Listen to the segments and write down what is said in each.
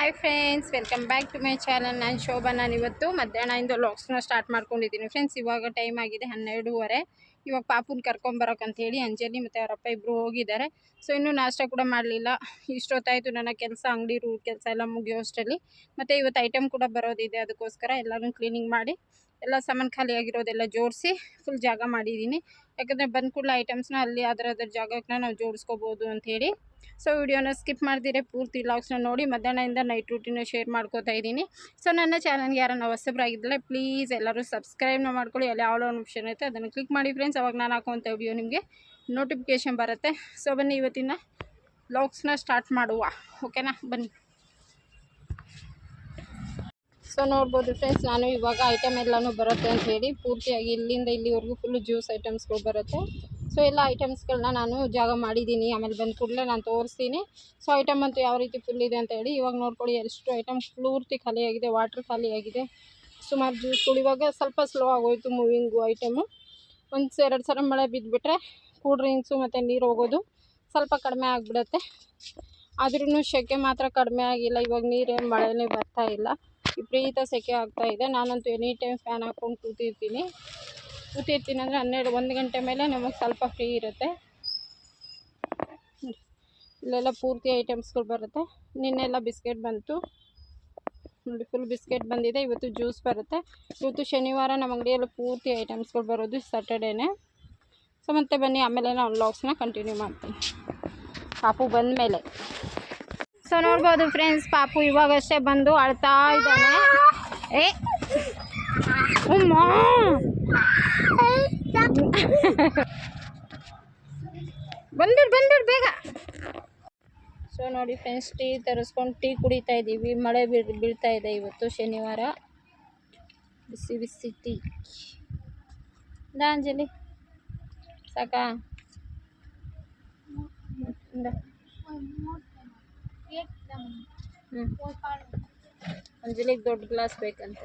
Hi friends welcome back to my channel ನಾನು ಶೋಭಾ. ನಾನು ಇವತ್ತು ಮಧ್ಯಾಹ್ನದಿಂದ ಲಾಕ್ಸ್ನ ಸ್ಟಾರ್ಟ್ ಮಾಡ್ಕೊಂಡಿದ್ದೀನಿ. ಫ್ರೆಂಡ್ಸ್ ಇವಾಗ ಟೈಮ್ ಆಗಿದೆ ಹನ್ನೆರಡೂವರೆ. ಇವಾಗ ಪಾಪುನ ಹೇಳಿ ಅಂಜಲಿ ಮತ್ತು ಅವರಪ್ಪ ಇಬ್ಬರು ಹೋಗಿದ್ದಾರೆ. ಸೊ ಇನ್ನೂ ನಾಷ್ಟ ಕೂಡ ಮಾಡಲಿಲ್ಲ. ಇಷ್ಟೊತ್ತಾಯಿತು ನನ್ನ ಕೆಲಸ, ಅಂಗಡಿ ರೂ ಕೆಲಸ ಎಲ್ಲ ಮುಗಿಯೋಷ್ಟರಲ್ಲಿ ಮತ್ತು ಇವತ್ತು ಐಟಮ್ ಕೂಡ ಬರೋದಿದೆ. ಅದಕ್ಕೋಸ್ಕರ ಎಲ್ಲರೂ ಕ್ಲೀನಿಂಗ್ ಮಾಡಿ, ಎಲ್ಲ ಸಾಮಾನು ಖಾಲಿ ಆಗಿರೋದೆಲ್ಲ ಜೋಡಿಸಿ ಫುಲ್ ಜಾಗ ಮಾಡಿದ್ದೀನಿ. ಯಾಕಂದರೆ ಬಂದ ಕೂಡಲೇ ಐಟಮ್ಸ್ನ ಅಲ್ಲಿ ಅದರ ಅದರ ಜಾಗಕ್ಕೆ ನಾವು ಜೋಡಿಸ್ಕೋಬೋದು ಅಂಥೇಳಿ ಸೊ ವಿಡಿಯೋನ ಸ್ಕಿಪ್ ಮಾಡ್ದಿರೆ, ಪೂರ್ತಿ ಲಾಗ್ಸ್ನ ನೋಡಿ, ಮಧ್ಯಾಹ್ನದಿಂದ ನೈಟ್ ರೂಟೀನ ಶೇರ್ ಮಾಡ್ಕೋತಾ ಇದ್ದೀನಿ. ಸೊ ನನ್ನ ಚಾನಲ್ಗೆ ಯಾರನ್ನ ಹೊಸಬ್ರಾಗಿದ್ದರೆ ಪ್ಲೀಸ್ ಎಲ್ಲರೂ ಸಬ್ಸ್ಕ್ರೈಬ್ನ ಮಾಡ್ಕೊಳ್ಳಿ. ಅಲ್ಲಿ ಯಾವ ಆಪ್ಷನ್ ಐತೆ ಅದನ್ನು ಕ್ಲಿಕ್ ಮಾಡಿ ಫ್ರೆಂಡ್ಸ್ ಅವಾಗ ನಾನು ಹಾಕುವಂಥ ವಿಡಿಯೋ ನಿಮಗೆ ನೋಟಿಫಿಕೇಷನ್ ಬರುತ್ತೆ. ಸೊ ಬನ್ನಿ ಇವತ್ತಿನ ಲಾಗ್ಸ್ನ ಸ್ಟಾರ್ಟ್ ಮಾಡುವ. ಓಕೆನಾ ಬನ್ನಿ. ಸೊ ನೋಡ್ಬೋದು ಫ್ರೆಂಡ್ಸ್ ನಾನು ಇವಾಗ ಐಟಮ್ ಎಲ್ಲನೂ ಬರುತ್ತೆ ಅಂತ ಹೇಳಿ, ಪೂರ್ತಿಯಾಗಿ ಇಲ್ಲಿಂದ ಇಲ್ಲಿವರೆಗೂ ಫುಲ್ಲು ಜ್ಯೂಸ್ ಐಟಮ್ಸ್ಗಳು ಬರುತ್ತೆ. ಸೊ ಎಲ್ಲ ಐಟಮ್ಸ್ಗಳನ್ನ ನಾನು ಜಾಗ ಮಾಡಿದ್ದೀನಿ. ಆಮೇಲೆ ಬಂದ ಕೂಡಲೇ ನಾನು ತೋರಿಸ್ತೀನಿ. ಸೊ ಐಟಮ್ ಅಂತೂ ಯಾವ ರೀತಿ ಫುಲ್ ಇದೆ ಅಂತ ಹೇಳಿ ಇವಾಗ ನೋಡ್ಕೊಳ್ಳಿ, ಎಷ್ಟು ಐಟಮ್ ಪೂರ್ತಿ ಖಾಲಿಯಾಗಿದೆ ವಾಟ್ರ್ ಖಾಲಿಯಾಗಿದೆ. ಸುಮಾರು ಜ್ಯೂಸ್ಗಳು ಇವಾಗ ಸ್ವಲ್ಪ ಸ್ಲೋ ಆಗೋಯ್ತು ಮೂವಿಂಗು ಐಟಮು ಒಂದು ಎರಡು ಸಲ ಮಳೆ ಬಿದ್ದುಬಿಟ್ರೆ ಕೂಲ್ ಡ್ರಿಂಕ್ಸು ಮತ್ತು ನೀರು ಹೋಗೋದು ಸ್ವಲ್ಪ ಕಡಿಮೆ ಆಗಿಬಿಡುತ್ತೆ. ಆದ್ರೂ ಸೆಕೆ ಮಾತ್ರ ಕಡಿಮೆ ಆಗಿಲ್ಲ. ಇವಾಗ ನೀರೇನು ಮಳೆನೇ ಬರ್ತಾ ಇಲ್ಲ. ವಿಪರೀತ ಸೆಕೆ ಆಗ್ತಾ ಇದೆ. ನಾನಂತೂ ಎನಿ ಟೈಮ್ ಫ್ಯಾನ್ ಹಾಕ್ಕೊಂಡು ಕೂತಿರ್ತೀನಿ. ಕೂತಿರ್ತೀನಿ ಅಂದರೆ ಹನ್ನೆರಡು, ಒಂದು ಗಂಟೆ ಮೇಲೆ ನಮಗೆ ಸ್ವಲ್ಪ ಫ್ರೀ ಇರುತ್ತೆ. ಇಲ್ಲೆಲ್ಲ ಪೂರ್ತಿ ಐಟಮ್ಸ್ಗಳು ಬರುತ್ತೆ. ನಿನ್ನೆಲ್ಲ ಬಿಸ್ಕೆಟ್ ಬಂತು. ನೋಡಿ ಫುಲ್ ಬಿಸ್ಕೆಟ್ ಬಂದಿದೆ. ಇವತ್ತು ಜ್ಯೂಸ್ ಬರುತ್ತೆ. ಇವತ್ತು ಶನಿವಾರ ನಮ್ಮ ಅಂಗಡಿಯಲ್ಲಿ ಪೂರ್ತಿ ಐಟಮ್ಸ್ಗಳು ಬರೋದು ಸ್ಯಾಟರ್ಡೇನೆ ಸೊ ಮತ್ತೆ ಬನ್ನಿ, ಆಮೇಲೆ ನಾನು ಲಾಕ್ಸ್ನ ಕಂಟಿನ್ಯೂ ಮಾಡ್ತೀನಿ. ಪಾಪು ಬಂದ ಮೇಲೆ ಸೊ ನೋಡ್ಬೋದು ಫ್ರೆಂಡ್ಸ್ ಪಾಪು ಇವಾಗಷ್ಟೇ ಬಂದು ಅಳ್ತಾ ಇದ್ದಾನೆ. ಏ, ಉಮ್ಮ! ಬಂದ್ಬಿಡು ಬಂದ್ಬಿಡು ಬೇಗ. ಸೊ ನೋಡಿ ಫ್ರೆಂಡ್ಸ್ ಟೀ ತರಿಸ್ಕೊಂಡು ಟೀ ಕುಡಿತಾ ಇದ್ದೀವಿ ಮಳೆ ಬೀಳ್, ಬೀಳ್ತಾ ಇದೆ ಇವತ್ತು ಶನಿವಾರ. ಬಿಸಿ ಬಿಸಿ ಟೀ. ಅಂಜಲಿ. ಸಾಕಾ? ಅಂಜಲಿಗೆ ದೊಡ್ಡ ಗ್ಲಾಸ್ ಬೇಕಂತ.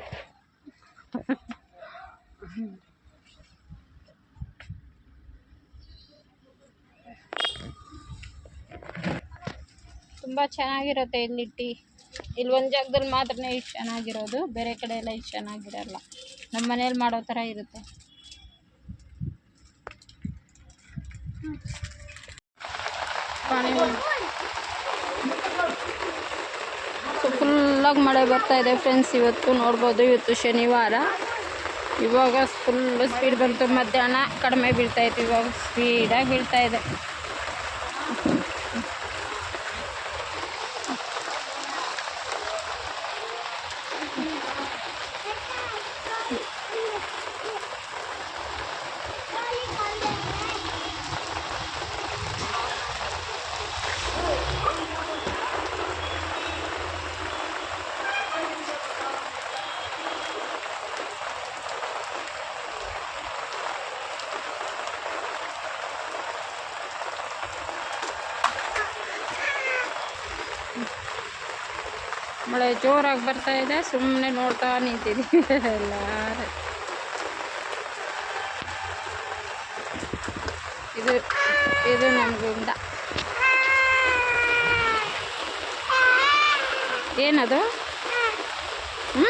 ತುಂಬ ಚೆನ್ನಾಗಿರುತ್ತೆ ಇಲ್ಲಿ ಟೀ. ಇಲ್ಲಿ ಒಂದು ಜಾಗದಲ್ಲಿ ಮಾತ್ರನೇ ಇಷ್ಟು ಚೆನ್ನಾಗಿರೋದು, ಬೇರೆ ಕಡೆ ಎಲ್ಲ ಇಷ್ಟು ಚೆನ್ನಾಗಿರಲ್ಲ. ನಮ್ಮ ಮನೇಲಿ ಮಾಡೋ ಥರ ಇರುತ್ತೆ. ಸೊ ಫುಲ್ಲಾಗಿ ಮಳೆ ಬರ್ತಾ ಇದೆ ಫ್ರೆಂಡ್ಸ್ ಇವತ್ತು ನೋಡ್ಬೋದು, ಇವತ್ತು ಶನಿವಾರ. ಇವಾಗ ಫುಲ್ ಸ್ಪೀಡ್ ಬಂತು. ಮಧ್ಯಾಹ್ನ ಕಡಿಮೆ ಬೀಳ್ತಾ ಇತ್ತು. ಇವಾಗ ಸ್ಪೀಡಾಗಿ ಬೀಳ್ತಾ ಇದೆ. ಮಳೆ ಜೋರಾಗಿ ಬರ್ತಾ ಇದೆ ಸುಮ್ಮನೆ ನೋಡ್ತಾ ನಿಂತಿದ್ದೀವಿ ಎಲ್ಲ ಇದು ಇದು ನಮಗಿಂದ ಏನದು? ಹ್ಞೂ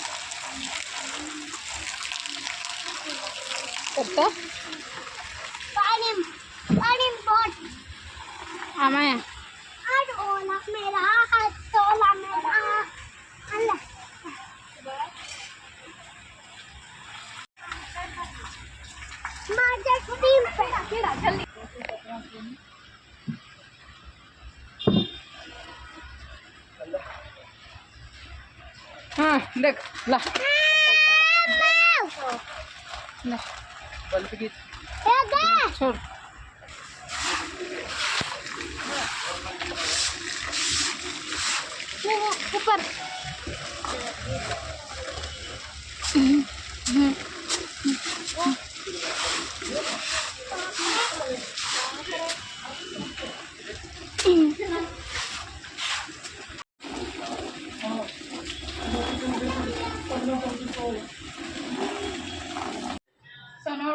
करता। पानी पानी बहुत हाँ, आमाया आज ओला मेरा हाथ तोला मेरा अल्लाह माजा टीम पे केड़ा जल्दी हाँ देख ला। हाँ, ना बल्ब की छोड़। ऊपर। Thank you.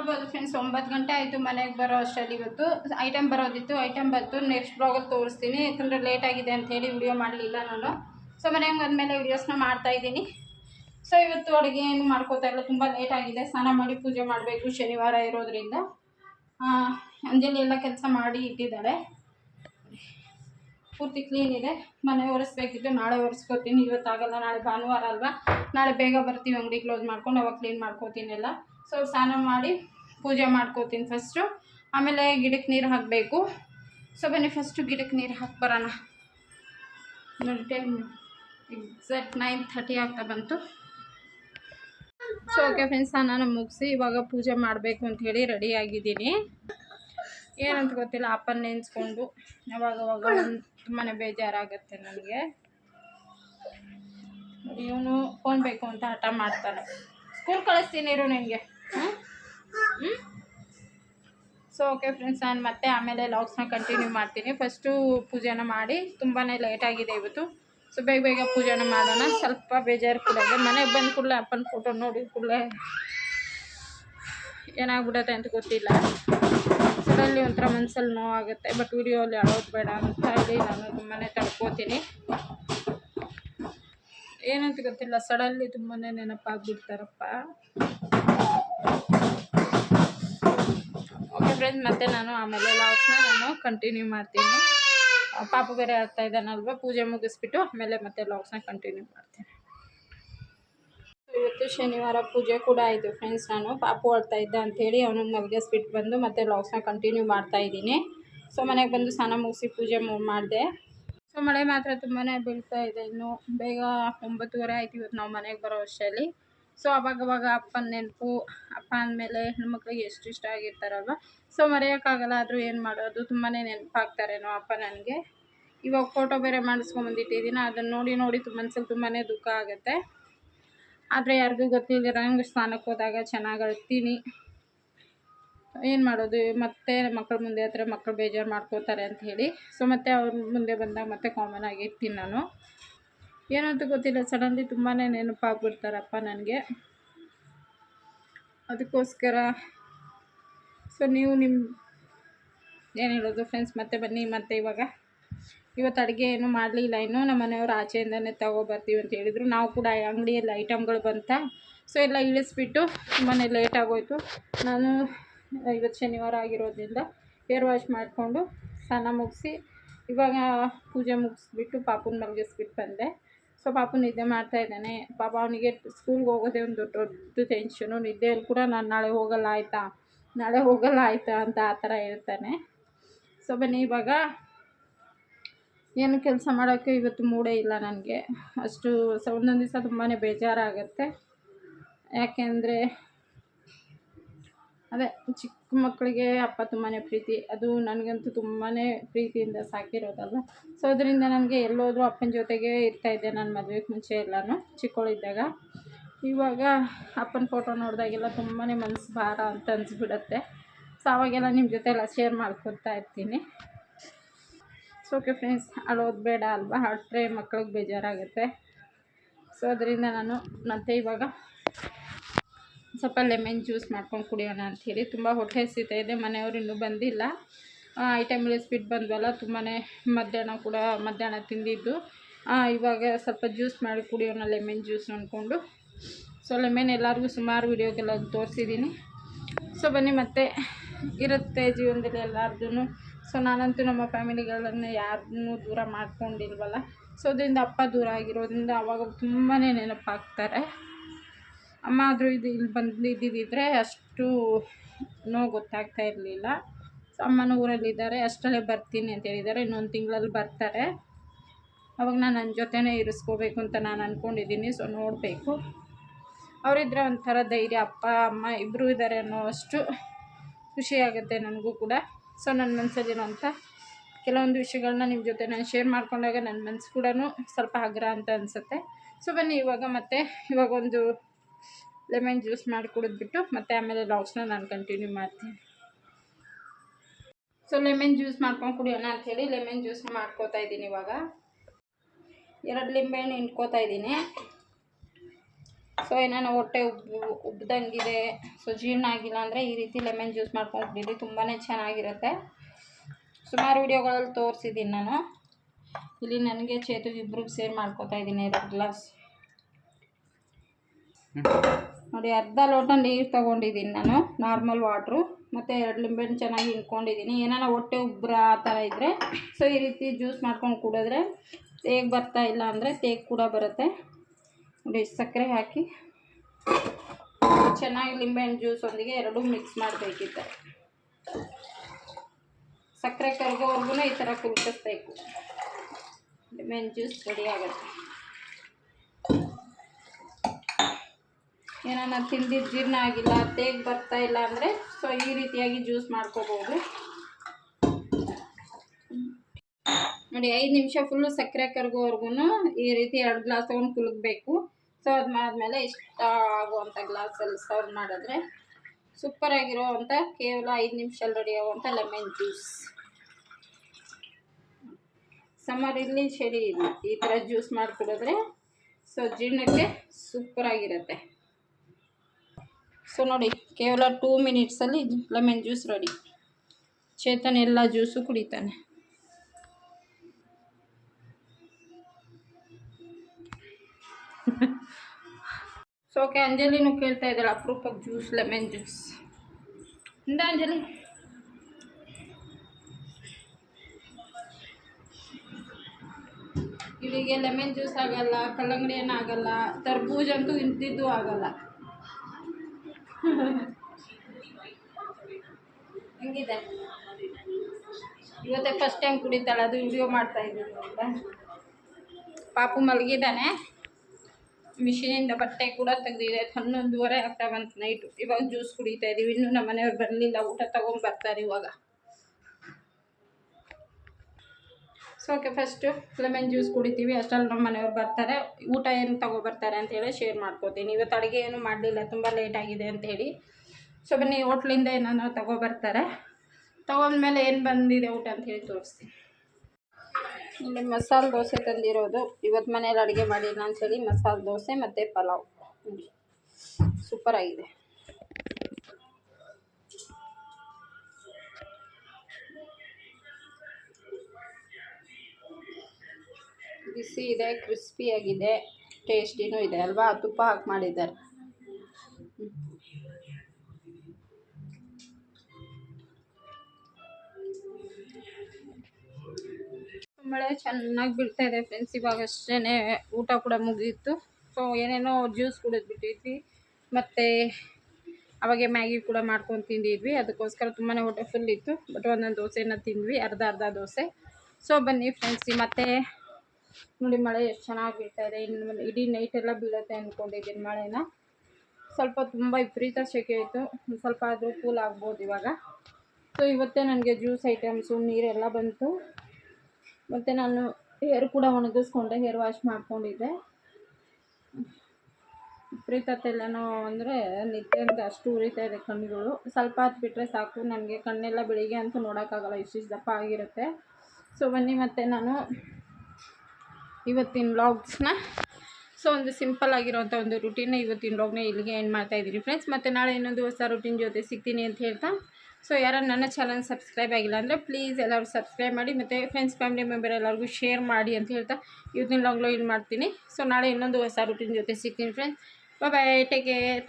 ನೋಡ್ಬೋದು ಫ್ರೆಂಡ್ಸ್ ಒಂಬತ್ತು ಗಂಟೆ ಆಯಿತು ಮನೆಗೆ ಬರೋ ಅಷ್ಟರಲ್ಲಿ ಇವತ್ತು. ಐಟಮ್ ಬರೋದಿತ್ತು ಐಟಮ್ ಬಂತು ನೆಕ್ಸ್ಟ್ ಬ್ಲಾಗಲ್ಲಿ ತೋರಿಸ್ತೀನಿ. ಯಾಕಂದರೆ ಲೇಟ್ ಆಗಿದೆ ಅಂತ ಹೇಳಿ ವಿಡಿಯೋ ಮಾಡಲಿಲ್ಲ ನಾನು. ಸೊ ಮನೆಗೆ ಬಂದಮೇಲೆ ವಿಡಿಯೋಸ್ನ ಮಾಡ್ತಾ ಇದ್ದೀನಿ. ಸೊ ಇವತ್ತು ಅಡುಗೆ ಏನು ಮಾಡ್ಕೋತಾ ಇಲ್ಲ, ತುಂಬ ಲೇಟ್ ಆಗಿದೆ. ಸ್ನಾನ ಮಾಡಿ ಪೂಜೆ ಮಾಡಬೇಕು ಶನಿವಾರ ಇರೋದ್ರಿಂದ. ಅಂಜಲಿ ಎಲ್ಲ ಕೆಲಸ ಮಾಡಿ ಇಟ್ಟಿದ್ದಾಳೆ ಪೂರ್ತಿ ಕ್ಲೀನ್ ಇದೆ. ಮನೆ ಒರೆಸ್ಬೇಕಿತ್ತು, ನಾಳೆ ಒರೆಸ್ಕೋತೀನಿ. ಇವತ್ತಾಗಲ್ಲ, ನಾಳೆ ಭಾನುವಾರ ಅಲ್ವಾ? ನಾಳೆ ಬೇಗ ಬರ್ತೀವಿ ಅಂಗಡಿ ಕ್ಲೋಸ್ ಮಾಡ್ಕೊಂಡು, ಅವಾಗ ಕ್ಲೀನ್ ಮಾಡ್ಕೋತೀನಿ ಎಲ್ಲ ಸೊ ಸ್ನಾನ ಮಾಡಿ ಪೂಜೆ ಮಾಡ್ಕೋತೀನಿ ಫಸ್ಟು ಆಮೇಲೆ ಗಿಡಕ್ಕೆ ನೀರು ಹಾಕಬೇಕು. ಸೊ ಬನ್ನಿ ಫಸ್ಟು ಗಿಡಕ್ಕೆ ನೀರು ಹಾಕಿ ಬರೋಣ. ನೋಡಿ ಟೈಮ್ ಎಕ್ಸಾಕ್ಟ್ ನೈನ್ ಥರ್ಟಿ ಆಗ್ತಾ ಬಂತು. ಸೊ ಓಕೆ ಫ್ರೆಂಡ್ಸ್ ನಾನು ಮುಗಿಸಿ ಇವಾಗ ಪೂಜೆ ಮಾಡಬೇಕು ಅಂತ ಹೇಳಿ ರೆಡಿ ಆಗಿದ್ದೀನಿ. ಏನಂತ ಗೊತ್ತಿಲ್ಲ, ಅಪ್ಪನ ನೆನೆಸ್ಕೊಂಡು. ಯಾವಾಗ ಅವಾಗ ತುಂಬಾ ಬೇಜಾರಾಗುತ್ತೆ ನನಗೆ. ಇವನು ಫೋನ್ ಬೇಕು ಅಂತ ಹಠ ಮಾಡ್ತಾನೆ. ಸ್ಕೂಲ್ ಕಳಿಸ್ತೀನಿ ಇರು ನಿನಗೆ ಹ್ಞೂ ಸೊ ಓಕೆ ಫ್ರೆಂಡ್ಸ್ ನಾನು ಮತ್ತೆ ಆಮೇಲೆ ಲಾಗ್ಸ್ನ ಕಂಟಿನ್ಯೂ ಮಾಡ್ತೀನಿ. ಫಸ್ಟು ಪೂಜೆನ ಮಾಡಿ ತುಂಬಾ ಲೇಟ್ ಆಗಿದೆ ಇವತ್ತು. ಸೊ ಬೇಗ ಬೇಗ ಪೂಜೆನ ಮಾಡೋಣ. ಸ್ವಲ್ಪ ಬೇಜಾರು ಕೂಡ ಇದೆ. ಮನೆಗೆ ಬಂದ ಕೂಡಲೇ ಅಪ್ಪನ ಫೋಟೋ ನೋಡಿ ಕೂಡಲೇ ಏನಾಗ್ಬಿಡತ್ತೆ ಅಂತ ಗೊತ್ತಿಲ್ಲ. ಸಡನ್ಲಿ ಒಂಥರ ಮನಸ್ಸಲ್ಲಿ ನೋವಾಗುತ್ತೆ. ಬಟ್ ವಿಡಿಯೋಲಿ ಅಳೋದು ಬೇಡ ಅಂತ ಹೇಳಿ ನಾನು ತುಂಬಾ ತಡ್ಕೋತೀನಿ. ಏನಂತ ಗೊತ್ತಿಲ್ಲ. ಸಡನ್ಲಿ ತುಂಬಾ ನೆನಪಾಗ್ಬಿಡ್ತಾರಪ್ಪ. ಓಕೆ ಫ್ರೆಂಡ್ಸ್ ಮತ್ತೆ ನಾನು ಆಮೇಲೆ ಲಾಸ್ಟ್ನ ನಾನು ಕಂಟಿನ್ಯೂ ಮಾಡ್ತೀನಿ. ಪಾಪು ಬೇರೆ ಆಗ್ತಾ ಇದ್ದಾನಲ್ವ? ಪೂಜೆ ಮುಗಿಸ್ಬಿಟ್ಟು ಆಮೇಲೆ ಮತ್ತೆ ಲಾಗ್ಸ್ನ ಕಂಟಿನ್ಯೂ ಮಾಡ್ತೀನಿ. ಇವತ್ತು ಶನಿವಾರ ಪೂಜೆ ಕೂಡ ಆಯಿತು ಫ್ರೆಂಡ್ಸ್ ನಾನು. ಪಾಪು ಅಳ್ತಾ ಇದ್ದ ಅಂಥೇಳಿ ಅವನಿಗೆ ಮಲಗಿಸ್ಬಿಟ್ಟು ಬಂದು ಮತ್ತೆ ಲಾಗ್ಸ್ನ ಕಂಟಿನ್ಯೂ ಮಾಡ್ತಾ ಇದ್ದೀನಿ. ಸೊ ಮನೆಗೆ ಬಂದು ಸ್ನಾನ ಮುಗಿಸಿ ಪೂಜೆ ಮಾಡಿದೆ. ಸೊ ಮಳೆ ಮಾತ್ರ ತುಂಬಾ ಬೀಳ್ತಾ ಇದೆ ಇನ್ನು. ಬೇಗ ಒಂಬತ್ತುವರೆ ಆಯ್ತು ಇವತ್ತು ನಾವು ಮನೆಗೆ ಬರೋ ಅಷ್ಟರಲ್ಲಿ ಸೊ ಅವಾಗವಾಗ ಅಪ್ಪನ ನೆನಪು, ಅಪ್ಪ ಅಂದಮೇಲೆ ಹೆಣ್ಮಕ್ಳಿಗೆ ಎಷ್ಟು ಇಷ್ಟ ಆಗಿರ್ತಾರಲ್ವ? ಸೊ ಮರೆಯೋಕ್ಕಾಗಲ್ಲ, ಆದರೂ ಏನು ಮಾಡೋದು? ತುಂಬಾ ನೆನಪಾಗ್ತಾರೇನೋ ಅಪ್ಪ ನನಗೆ. ಇವಾಗ ಫೋಟೋ ಬೇರೆ ಮಾಡಿಸ್ಕೊಂಬಂದಿಟ್ಟಿದ್ದೀನಿ ಅದನ್ನು ನೋಡಿ ನೋಡಿ ತುಂಬ ಮನ್ಸಲ್ಲಿ ತುಂಬಾ ದುಃಖ ಆಗುತ್ತೆ. ಆದರೆ ಯಾರಿಗೂ ಗೊತ್ತಿಲ್ಲದಿರಂಗೆ ಸ್ನಾನಕ್ಕೆ ಹೋದಾಗ ಚೆನ್ನಾಗಿ ಅಳ್ತೀನಿ. ಏನು ಮಾಡೋದು? ಮತ್ತೆ ಮಕ್ಕಳ ಮುಂದೆ ಹತ್ರ ಮಕ್ಕಳು ಬೇಜಾರು ಮಾಡ್ಕೋತಾರೆ ಅಂತ ಹೇಳಿ. ಸೊ ಮತ್ತೆ ಅವ್ರ ಮುಂದೆ ಬಂದಾಗ ಮತ್ತೆ ಕಾಮನ್ ಆಗಿ ಇರ್ತೀನಿ ಏನಂತ ಗೊತ್ತಿಲ್ಲ. ಸಡನ್ಲಿ ತುಂಬಾ ನೆನಪಾಗ್ಬಿಡ್ತಾರಪ್ಪ ನನಗೆ. ಅದಕ್ಕೋಸ್ಕರ ಸೊ ನೀವು ನಿಮ್ಮ ಏನು ಹೇಳೋದು ಫ್ರೆಂಡ್ಸ್ ಮತ್ತೆ ಬನ್ನಿ ಮತ್ತೆ ಇವಾಗ. ಇವತ್ತು ಅಡುಗೆ ಏನು ಮಾಡಲಿಲ್ಲ. ಇನ್ನೂ ನಮ್ಮ ಮನೆಯವರು ಆಚೆಯಿಂದನೇ ತೊಗೊಬರ್ತೀವಿ ಅಂತ ಹೇಳಿದರು. ನಾವು ಕೂಡ ಅಂಗಡಿಯಲ್ಲಿ ಐಟಮ್ಗಳು ಬಂತ. ಸೊ ಎಲ್ಲ ಇಳಿಸ್ಬಿಟ್ಟು ತುಂಬಾ ಲೇಟ್ ಆಗೋಯ್ತು. ನಾನು ಇವತ್ತು ಶನಿವಾರ ಆಗಿರೋದ್ರಿಂದ ಹೇರ್ ವಾಶ್ ಮಾಡಿಕೊಂಡು ಸ್ನಾನ ಮುಗಿಸಿ ಇವಾಗ ಪೂಜೆ ಮುಗಿಸ್ಬಿಟ್ಟು ಪಾಪುನ ಮಲಗಿಸ್ಬಿಟ್ಟು ಬಂದೆ. ಸೊ ಪಾಪ ನಿದ್ದೆ ಮಾಡ್ತಾ ಇದ್ದಾನೆ. ಪಾಪ ಅವನಿಗೆ ಸ್ಕೂಲ್ಗೆ ಹೋಗೋದೇ ಒಂದು ದೊಡ್ಡ ಟೆನ್ಷನು ನಿದ್ದೆಯಲ್ಲಿ ಕೂಡ ನಾನು ನಾಳೆ ಹೋಗಲ್ಲ ಆಯಿತಾ? ನಾಳೆ ಹೋಗಲ್ಲ ಆಯಿತಾ ಅಂತ ಆ ಥರ ಹೇಳ್ತಾನೆ. ಸೊ ಬನ್ನಿ, ಇವಾಗ ಏನು ಕೆಲಸ ಮಾಡೋಕ್ಕೆ ಇವತ್ತು ಮೂಡೇ ಇಲ್ಲ ನನಗೆ. ಅಷ್ಟು ಸ ಒಂದೊಂದು ದಿವಸ ತುಂಬಾ ಬೇಜಾರಾಗುತ್ತೆ. ಯಾಕೆಂದರೆ ಅದೇ ಚಿಕ್ಕ ಮಕ್ಕಳಿಗೆ ಅಪ್ಪ ತುಂಬಾ ಪ್ರೀತಿ, ಅದು ನನಗಂತೂ ತುಂಬಾ ಪ್ರೀತಿಯಿಂದ ಸಾಕಿರೋದಲ್ವ? ಸೊ ಅದರಿಂದ ನನಗೆ ಎಲ್ಲೋದ್ರೂ ಅಪ್ಪನ ಜೊತೆಗೆ ಇರ್ತಾಯಿದ್ದೆ ನಾನು ಮದುವೆಗೆ ಮುಂಚೆ ಎಲ್ಲನೂ ಚಿಕ್ಕವಳಿದ್ದಾಗ ಇವಾಗ ಅಪ್ಪನ ಫೋಟೋ ನೋಡಿದಾಗೆಲ್ಲ ತುಂಬಾ ಮನಸ್ಸು ಭಾರ ಅಂತ ಅನಿಸ್ಬಿಡತ್ತೆ. ಸೊ ಅವಾಗೆಲ್ಲ ನಿಮ್ಮ ಜೊತೆ ಎಲ್ಲ ಶೇರ್ ಮಾಡ್ಕೊತಾ ಇರ್ತೀನಿ. ಸೊ ಓಕೆ ಫ್ರೆಂಡ್ಸ್ ಅಳೋದು ಬೇಡ ಅಲ್ವಾ? ಅಟ್ರೆ ಮಕ್ಳಿಗೆ ಬೇಜಾರಾಗುತ್ತೆ. ಸೊ ಅದರಿಂದ ನಾನು ಮತ್ತೆ ಇವಾಗ ಸ್ವಲ್ಪ ಲೆಮನ್ ಜ್ಯೂಸ್ ಮಾಡ್ಕೊಂಡು ಕುಡಿಯೋಣ ಅಂಥೇಳಿ ತುಂಬ ಹೊಟ್ಟೆ ಹಸಿತಾ ಇದೆ, ಮನೆಯವರು ಇನ್ನೂ ಬಂದಿಲ್ಲ. ಐಟಮ್ ಇಳಿಸ್ಬಿಟ್ಟು ಬಂದ್ವಲ್ಲ ತುಂಬಾ ಮಧ್ಯಾಹ್ನ ಕೂಡ ಮಧ್ಯಾಹ್ನ ತಿಂದಿದ್ದು. ಇವಾಗ ಸ್ವಲ್ಪ ಜ್ಯೂಸ್ ಮಾಡಿ ಕುಡಿಯೋಣ ಲೆಮನ್ ಜ್ಯೂಸ್ ಅಂದ್ಕೊಂಡು ಸೊ ಲೆಮೆನ್ ಎಲ್ಲರಿಗೂ ಸುಮಾರು ವೀಡಿಯೋಗೆಲ್ಲ ತೋರಿಸಿದ್ದೀನಿ ಸೊ ಬನ್ನಿ ಮತ್ತೆ ಇರುತ್ತೆ ಜೀವನದಲ್ಲಿ ಎಲ್ಲಾರ್ದು ಸೊ ನಾನಂತೂ ನಮ್ಮ ಫ್ಯಾಮಿಲಿಗಳನ್ನು ಯಾರನ್ನೂ ದೂರ ಮಾಡ್ಕೊಂಡಿಲ್ವಲ್ಲ. ಸೊ ಅದರಿಂದ ಅಪ್ಪ ದೂರ ಆಗಿರೋದ್ರಿಂದ ಅವಾಗ ತುಂಬಾ ನೆನಪಾಗ್ತಾರೆ. ಅಮ್ಮ ಆದರೂ ಇದು ಇಲ್ಲಿ ಬಂದಿದ್ದಿದ್ರೆ ಅಷ್ಟು ನೋವು ಗೊತ್ತಾಗ್ತಾ ಇರಲಿಲ್ಲ. ಸೊ ಅಮ್ಮನ ಊರಲ್ಲಿದ್ದಾರೆ, ಅಷ್ಟರಲ್ಲೇ ಬರ್ತೀನಿ ಅಂತ ಹೇಳಿದ್ದಾರೆ. ಇನ್ನೊಂದು ತಿಂಗಳಲ್ಲಿ ಬರ್ತಾರೆ. ಅವಾಗ ನಾನು ನನ್ನ ಜೊತೆನೇ ಇರಿಸ್ಕೋಬೇಕು ಅಂತ ನಾನು ಅಂದ್ಕೊಂಡಿದ್ದೀನಿ ಸೊ ನೋಡಬೇಕು. ಅವರಿದ್ದರೆ ಒಂಥರ ಧೈರ್ಯ. ಅಪ್ಪ, ಅಮ್ಮ ಇಬ್ಬರೂ ಇದ್ದಾರೆ ಅನ್ನೋ ಅಷ್ಟು ಖುಷಿಯಾಗುತ್ತೆ ನನಗೂ ಕೂಡ. ಸೊ ನನ್ನ ಮನಸ್ಸಲ್ಲಿರುವಂಥ ಕೆಲವೊಂದು ವಿಷಯಗಳನ್ನ ನಿಮ್ಮ ಜೊತೆ ನಾನು ಶೇರ್ ಮಾಡ್ಕೊಂಡಾಗ ನನ್ನ ಮನಸ್ಸು ಕೂಡ ಸ್ವಲ್ಪ ಹಗುರ ಅಂತ ಅನಿಸುತ್ತೆ. ಸೊ ಬನ್ನಿ, ಇವಾಗ ಮತ್ತೆ, ಇವಾಗ ಒಂದು ಲೆಮನ್ ಜ್ಯೂಸ್ ಮಾಡಿ ಕುಡಿದ್ಬಿಟ್ಟು ಮತ್ತು ಆಮೇಲೆ ಲಾಗ್ಸ್ನ ನಾನು ಕಂಟಿನ್ಯೂ ಮಾಡ್ತೀನಿ. ಸೊ ಲೆಮನ್ ಜ್ಯೂಸ್ ಮಾಡ್ಕೊಂಡು ಕುಡಿಯೋಣ ಅಂಥೇಳಿ ಲೆಮನ್ ಜ್ಯೂಸ್ ಮಾಡ್ಕೋತಾ ಇದ್ದೀನಿ ಇವಾಗ. ಎರಡು ಲಿಂಬೆಹಣ್ಣು ಹಿಂಡ್ಕೋತಾ ಇದ್ದೀನಿ. ಸೊ ಏನಾನ ಹೊಟ್ಟೆ ಉಬ್ಬು ಉಬ್ಬದಂಗಿದೆ ಸೊ ಜೀರ್ಣ ಆಗಿಲ್ಲ ಅಂದರೆ ಈ ರೀತಿ ಲೆಮನ್ ಜ್ಯೂಸ್ ಮಾಡ್ಕೊಂಡು ಕುಡೀರಿ ತುಂಬಾ ಚೆನ್ನಾಗಿರುತ್ತೆ. ಸುಮಾರು ವೀಡಿಯೋಗಳಲ್ಲಿ ತೋರಿಸಿದ್ದೀನಿ ನಾನು. ಇಲ್ಲಿ ನನಗೆ ಚೇತು ಇಬ್ರಿಗೆ ಸೇರ್ ಮಾಡ್ಕೋತಾ ಇದ್ದೀನಿ ಎರಡು ಗ್ಲಾಸ್. ನೋಡಿ, ಅರ್ಧ ಲೋಟ ನೀರು ತೊಗೊಂಡಿದ್ದೀನಿ ನಾನು, ನಾರ್ಮಲ್ ವಾಟ್ರು. ಮತ್ತು ಎರಡು ಲಿಂಬೆಹಣ್ಣು ಚೆನ್ನಾಗಿ ಹಿಂಡ್ಕೊಂಡಿದ್ದೀನಿ ಏನಾರ ಹೊಟ್ಟೆ ಉಬ್ಬರ ಆ ಥರ ಇದ್ದರೆ ಸೊ ಈ ರೀತಿ ಜ್ಯೂಸ್ ಮಾಡ್ಕೊಂಡು ಕುಡಿದ್ರೆ ತೇಗ್ ಬರ್ತಾ ಇಲ್ಲ ಅಂದರೆ ತೇಗ್ ಕೂಡ ಬರುತ್ತೆ. ನೋಡಿ, ಸಕ್ಕರೆ ಹಾಕಿ. ಚೆನ್ನಾಗಿ ಲಿಂಬೆಹಣ್ಣು ಜ್ಯೂಸ್ ಒಂದಿಗೆ ಎರಡೂ ಮಿಕ್ಸ್ ಮಾಡಬೇಕಿತ್ತು. ಸಕ್ಕರೆ ಕರ್ಗೋವರೆಗೂ ಈ ಥರ ಕುಲ್ಕಿಸ್ಬೇಕು ಹಣ್ಣು ಜ್ಯೂಸ್ ರೆಡಿ ಆಗುತ್ತೆ. ಏನಾನ ತಿಂದಿದ್ದು ಜೀರ್ಣ ಆಗಿಲ್ಲ, ತೇಗ್ ಬರ್ತಾ ಇಲ್ಲ ಅಂದರೆ ಸೊ ಈ ರೀತಿಯಾಗಿ ಜ್ಯೂಸ್ ಮಾಡ್ಕೋಬೋದು ನೋಡಿ, ಐದು ನಿಮಿಷ ಫುಲ್ಲು ಸಕ್ಕರೆ ಕರ್ಗೋವರೆಗೂ ಈ ರೀತಿ ಎರಡು ಗ್ಲಾಸ್ ತೊಗೊಂಡು ಕುಲುಕಬೇಕು ಸೊ ಅದು ಮಾಡಿದ್ಮೇಲೆ ಇಷ್ಟ ಆಗುವಂಥ ಗ್ಲಾಸಲ್ಲಿ ಸರ್ವ್ ಮಾಡಿದ್ರೆ ಸೂಪರ್ ಆಗಿರೋವಂಥ ಕೇವಲ ಐದು ನಿಮಿಷ ರೆಡಿ ಆಗುವಂಥ ಲೆಮನ್ ಜ್ಯೂಸ್ ಸಮ್ಮರ್ ಇರಲಿ ಚಳಿ ಇರಲಿ ಈ ಥರ ಜ್ಯೂಸ್ ಮಾಡಿಕೊಡಿದ್ರೆ ಸೊ ಜೀರ್ಣಕ್ಕೆ ಸೂಪರ್ ಆಗಿರುತ್ತೆ. ಸೊ ನೋಡಿ, ಕೇವಲ ಟೂ ಮಿನಿಟ್ಸಲ್ಲಿ ಲೆಮನ್ ಜ್ಯೂಸ್ ರೆಡಿ ಚೇತನ್ ಎಲ್ಲ ಜ್ಯೂಸು ಕುಡಿತಾನೆ. ಸೊ ಓಕೆ ಅಂಜಲಿನೂ ಕೇಳ್ತಾ ಇದ್ದಾಳೆ ಅಪರೂಪಕ್ಕೆ ಜ್ಯೂಸ್ ಲೆಮನ್ ಜ್ಯೂಸ್ ಇಂದ ಅಂಜಲಿ. ಇವರಿಗೆ ಲೆಮನ್ ಜ್ಯೂಸ್ ಆಗಲ್ಲ ಕಲ್ಲಂಗಡಿ ಹಣ್ಣು ಆಗಲ್ಲ, ತರ್ಬೂಜ್ ಅಂತೂ ಇಂತಿದ್ದು ಆಗಲ್ಲ. ಹೆಂಗಿದೆ? ಇವತ್ತೇ ಫಸ್ಟ್ ಟೈಮ್ ಕುಡಿತಾಳೆ ಅದು ವಿಡಿಯೋ ಮಾಡ್ತಾ ಇದ್ದೀನಿ ಅಂತ ಪಾಪು ಮಲಗಿದ್ದಾನೆ. ಮಿಷಿನಿಂದ ಬಟ್ಟೆ ಕೂಡ ತೆಗೆದಿದೆ. ಹನ್ನೊಂದುವರೆ ಆಗ್ತಾ ಬಂತು ನೈಟು ಇವಾಗ ಜ್ಯೂಸ್ ಕುಡಿತಾ ಇದ್ದೀವಿ ಇನ್ನೂ ನಮ್ಮ ಮನೆಯವ್ರು ಬರಲಿಲ್ಲ. ಊಟ ತೊಗೊಂಡು ಬರ್ತಾರೆ ಇವಾಗ. So okay first lemon juice ಕುಡಿತೀವಿ. ಅಷ್ಟರಲ್ಲಿ ನಮ್ಮ ಮನೆಯವ್ರು ಬರ್ತಾರೆ. ಊಟ ಏನು ತೊಗೊಬರ್ತಾರೆ ಅಂತೇಳಿ ಶೇರ್ ಮಾಡ್ಕೋತೀನಿ. ಇವತ್ತು ಅಡುಗೆ ಏನು ಮಾಡಲಿಲ್ಲ. ತುಂಬ ಲೇಟ್ ಆಗಿದೆ ಅಂತೇಳಿ ಸೊ ಬನ್ನಿ, ಹೋಟ್ಲಿಂದ ಏನಾದ್ರು ತಗೊಬರ್ತಾರೆ ತಗೊಂಡ್ಮೇಲೆ ಏನು ಬಂದಿದೆ ಊಟ ಅಂತ ಹೇಳಿ ತೋರಿಸ್ತೀನಿ. ಇಲ್ಲಿ ಮಸಾಲೆ ದೋಸೆ ತಂದಿರೋದು. ಇವತ್ತು ಮನೇಲಿ ಅಡುಗೆ ಮಾಡಿಲ್ಲ ಅಂಥೇಳಿ ಮಸಾಲೆ ದೋಸೆ ಮತ್ತು ಪಲಾವ್. ಸೂಪರ್ ಬಿಸಿ ಇದೆ ಕ್ರಿಸ್ಪಿಯಾಗಿದೆ ಟೇಸ್ಟಿನೂ ಇದೆ ಅಲ್ವಾ? ತುಪ್ಪ ಹಾಕಿ ಮಾಡಿದ್ದಾರೆ. ಮಳೆ ಚೆನ್ನಾಗಿ ಬೀಳ್ತಾ ಇದೆ ಫ್ರೆಂಡ್ಸ್ ಇವಾಗ ಅಷ್ಟೇ ಊಟ ಕೂಡ ಮುಗಿಯಿತು. ಸೊ ಏನೇನೋ ಜ್ಯೂಸ್ ಕುಡಿದ್ಬಿಟ್ಟಿದ್ವಿ ಮತ್ತು ಅವಾಗೆ ಮ್ಯಾಗಿ ಕೂಡ ಮಾಡ್ಕೊಂಡು ತಿಂದಿದ್ವಿ. ಅದಕ್ಕೋಸ್ಕರ ತುಂಬಾ ಹೊಟ್ಟೆ ಫುಲ್ ಇತ್ತು. ಬಟ್ ಒಂದೊಂದು ದೋಸೆನ ತಿಂದ್ವಿ, ಅರ್ಧ ಅರ್ಧ ದೋಸೆ. ಸೊ ಬನ್ನಿ ಫ್ರೆಂಡ್ಸ್ ಮತ್ತೆ ನೋಡಿ ಮಳೆ ಎಷ್ಟು ಚೆನ್ನಾಗಿ ಬೀಳ್ತಾ ಇದೆ. ಇನ್ನು ಇಡೀ ನೈಟೆಲ್ಲ ಬೀಳುತ್ತೆ ಅಂದ್ಕೊಂಡಿದ್ದೀನಿ ಮಳೆನ. ಸ್ವಲ್ಪ ತುಂಬ ವಿಪರೀತ ಸೆಕೆ ಆಯಿತು ಸ್ವಲ್ಪ ಆದರೂ ಕೂಲ್ ಆಗ್ಬೋದು ಇವಾಗ. ಸೊ ಇವತ್ತೇ ನನಗೆ ಜ್ಯೂಸ್ ಐಟಮ್ಸು ನೀರೆಲ್ಲ ಬಂತು. ಮತ್ತು ನಾನು ಹೇರ್ ಕೂಡ ಒಣಗಿಸ್ಕೊಂಡೆ ಹೇರ್ ವಾಶ್ ಮಾಡ್ಕೊಂಡಿದ್ದೆ. ವಿಪರೀತ ತಲೆನೋ ಅಂದರೆ ಅಂತ ಅಷ್ಟು ಉರಿತಾ ಇದೆ ಕಣ್ಣುಗಳು. ಸ್ವಲ್ಪ ಹೊತ್ತು ಬಿಟ್ಟರೆ ಸಾಕು. ನನಗೆ ಕಣ್ಣೆಲ್ಲ ಬೆಳಿಗ್ಗೆ ಅಂತೂ ನೋಡೋಕ್ಕಾಗಲ್ಲ. ಇಷ್ಟಿಷ್ಟು ದಪ್ಪ ಆಗಿರುತ್ತೆ. ಸೊ ಬನ್ನಿ ಮತ್ತು ನಾನು ಇವತ್ತಿನ ವ್ಲಾಗ್ಸ್ನ. ಸೊ ಒಂದು ಸಿಂಪಲ್ ಆಗಿರೋಂಥ ಒಂದು ರೂಟೀನ್ ಇವತ್ತಿನ ಲಾಗ್ನ ಇಲ್ಲಿಗೆ ಎಂಡ್ ಮಾಡ್ತಾ ಇದ್ದೀನಿ ಫ್ರೆಂಡ್ಸ್ ಮತ್ತು ನಾಳೆ ಇನ್ನೊಂದು ಹೊಸ ರುಟೀನ್ ಜೊತೆ ಸಿಗ್ತೀನಿ ಅಂತ ಹೇಳ್ತಾ. ಸೊ ಯಾರು ನನ್ನ ಚಾನಲ್ ಸಬ್ಸ್ಕ್ರೈಬ್ ಆಗಿಲ್ಲ ಅಂದರೆ ಪ್ಲೀಸ್ ಎಲ್ಲರೂ ಸಬ್ಸ್ಕ್ರೈಬ್ ಮಾಡಿ, ಮತ್ತು ಫ್ರೆಂಡ್ಸ್ ಫ್ಯಾಮಿಲಿ ಮೆಂಬರ್ ಎಲ್ಲರಿಗೂ ಶೇರ್ ಮಾಡಿ ಅಂತ ಹೇಳ್ತಾ ಇವತ್ತಿನ ಲಾಗ್లో ಇಲ್ಲಿ ಮಾಡ್ತೀನಿ. ಸೊ ನಾಳೆ ಇನ್ನೊಂದು ಹೊಸ ರುಟೀನ್ ಜೊತೆ ಸಿಗ್ತೀನಿ ಫ್ರೆಂಡ್ಸ್ ಬಾಯ್ ಟೇಕ್ ಕೇರ್